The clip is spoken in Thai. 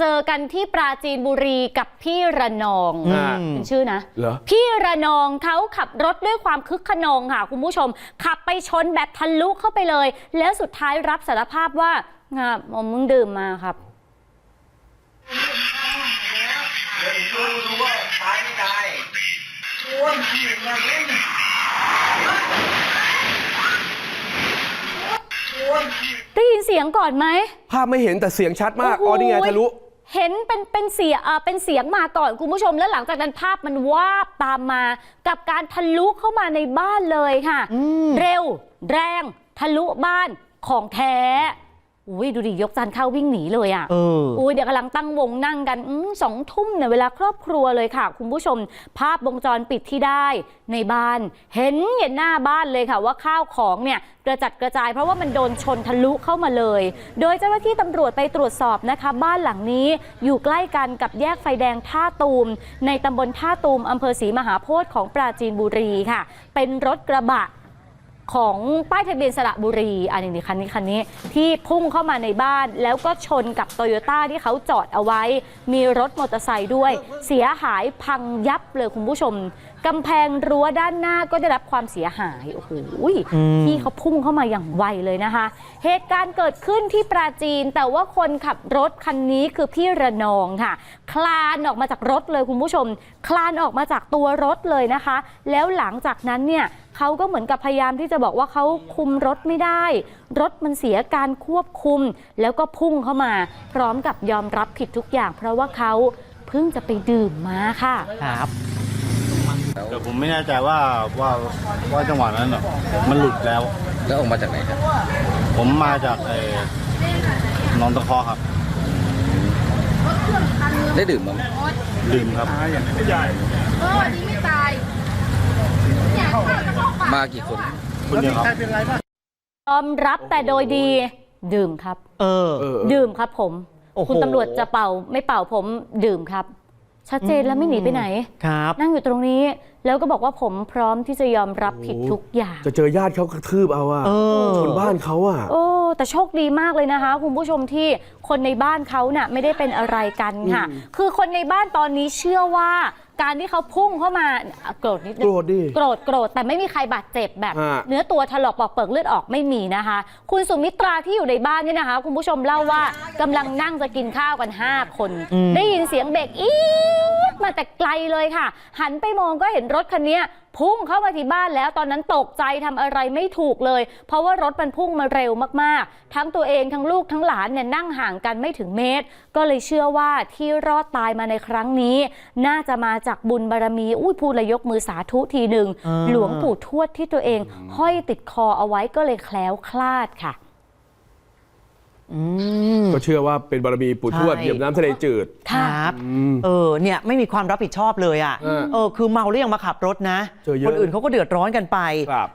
เจอกันที่ปราจีนบุรีกับพี่ระนองอ่าเป็นชื่อนะ เหรอ พี่ระนองเขาขับรถด้วยความคึกขนองค่ะ คุณผู้ชม ขับไปชนแบบทะลุเข้าไปเลย แล้วสุดท้ายรับสารภาพว่างาผมมึงดื่มมาครับ เดี๋ยวดูดูว่าตายไม่ตายชวนหนึ่งมาเล่นชวนได้ยินเสียงก่อนไหม ภาพไม่เห็นแต่เสียงชัดมากโอ้โหอ๋อนี่ไงทะลุ เห็นเป็นเป็นเสียงอ่าเป็นเสียงมาก่อนคุณผู้ชม แล้วหลังจากนั้นภาพมันวาบตามมา กับการทะลุเข้ามาในบ้านเลยค่ะ เร็ว แรง ทะลุบ้านของแท้ อุ้ยดูดิยกจานข้าววิ่งหนีเลยอะเอออุ้ยเดี๋ยวกำลังตั้งวงนั่งกันอมสองทุ่มเนี่ยเวลาครอบครัวเลยค่ะ คุณผู้ชม ภาพวงจรปิดที่ได้ในบ้าน เห็นเห็นหน้าบ้านเลยค่ะ ว่าข้าวของเนี่ยกระจัดกระจาย เพราะว่ามันโดนชนทะลุเข้ามาเลย โดยเจ้าหน้าที่ตำรวจไปตรวจสอบนะคะ บ้านหลังนี้อยู่ใกล้กันกับแยกไฟแดงท่าตูม ในตำบลท่าตูมอำเภอศรีมหาโพธิ์ของปราจีนบุรีค่ะ เป็นรถกระบะ ของป้ายทะเบียนสระบุรี อันนี้คันนี้คันนี้ที่พุ่งเข้ามาในบ้านแล้วก็ชนกับโตโยต้าที่เขาจอดเอาไว้ มีรถมอเตอร์ไซค์ด้วย เสียหายพังยับเลยคุณผู้ชมกำแพงรั้วด้านหน้าก็ได้รับความเสียหายโอ้โหอืมที่เขาพุ่งเข้ามาอย่างไวเลยนะคะ เหตุการณ์เกิดขึ้นที่ปราจีน แต่ว่าคนขับรถคันนี้คือพี่ระนองค่ะ คลานออกมาจากรถเลยคุณผู้ชม คลานออกมาจากตัวรถเลยนะคะ แล้วหลังจากนั้นเนี่ยเขาก็เหมือนกับพยายามที่จะบอกว่าเขาคุมรถไม่ได้ รถมันเสียการควบคุม แล้วก็พุ่งเข้ามา พร้อมกับยอมรับผิดทุกอย่าง เพราะว่าเขาเพิ่งจะไปดื่มมาค่ะ ครับแต่ผมไม่แน่ใจว่าว่าว่าจังหวะนั้นน่ะมันหลุดแล้ว แล้วออกมาจากไหนครับ ผมมาจากไอ้หนองตะคอครับ ได้ดื่มมั้งดื่มครับมา กี่คนคุณเดียวครับ ยอมรับแต่โดยดีดื่มครับเออเออ ดื่มครับผม โอ้โห คุณตำรวจจะเป่าไม่เป่าผมดื่มครับ ชัดเจนแล้วไม่หนีไปไหน ครับ นั่งอยู่ตรงนี้ แล้วก็บอกว่าผมพร้อมที่จะยอมรับผิดทุกอย่าง จะเจอญาติเขากระทืบเอาอะเออ ชนบ้านเขาอะ โอ้แต่โชคดีมากเลยนะคะ คุณผู้ชมที่คนในบ้านเขาน่ะไม่ได้เป็นอะไรกันค่ะ คือคนในบ้านตอนนี้เชื่อว่า การที่เขาพุ่งเข้ามาอะโกรธนิดนึงโกรธดิโกรธโกรธแต่ไม่มีใครบาดเจ็บแบบฮะเนื้อตัวถลอกปอกเปิกเลือดออกไม่มีนะคะ คุณสุมิตราที่อยู่ในบ้านนี่นะคะ คุณผู้ชมเล่าว่ากำลังนั่งจะกินข้าวกัน 5 คนอืมได้ยินเสียงเบรกอีดมา แต่ไกลเลยค่ะ หันไปมองก็เห็นรถคันนี้พุ่งเข้ามาที่บ้านแล้วตอนนั้นตกใจทำอะไรไม่ถูกเลย เพราะว่ารถมันพุ่งมาเร็วมากๆ ทั้งตัวเองทั้งลูกทั้งหลานเนี่ยนั่งห่างกันไม่ถึงเมตร ก็เลยเชื่อว่าที่รอดตายมาในครั้งนี้ น่าจะมาจากบุญบารมีอุ้ยพูดเลยยกมือสาธุทีหนึ่งอ่าหลวงปู่ทวดที่ตัวเอง ห้อยติดคอเอาไว้ก็เลยแคล้วคลาดค่ะอืม ก็เชื่อว่าเป็นบารมีปู่ทวดใช่เหยียบน้ำทะเลจืด ครับเออเนี่ยไม่มีความรับผิดชอบเลยอะเออเออคือเมาแล้วยังมาขับรถนะ เจอเยอะคนอื่นเขาก็เดือดร้อนกันไป ครับ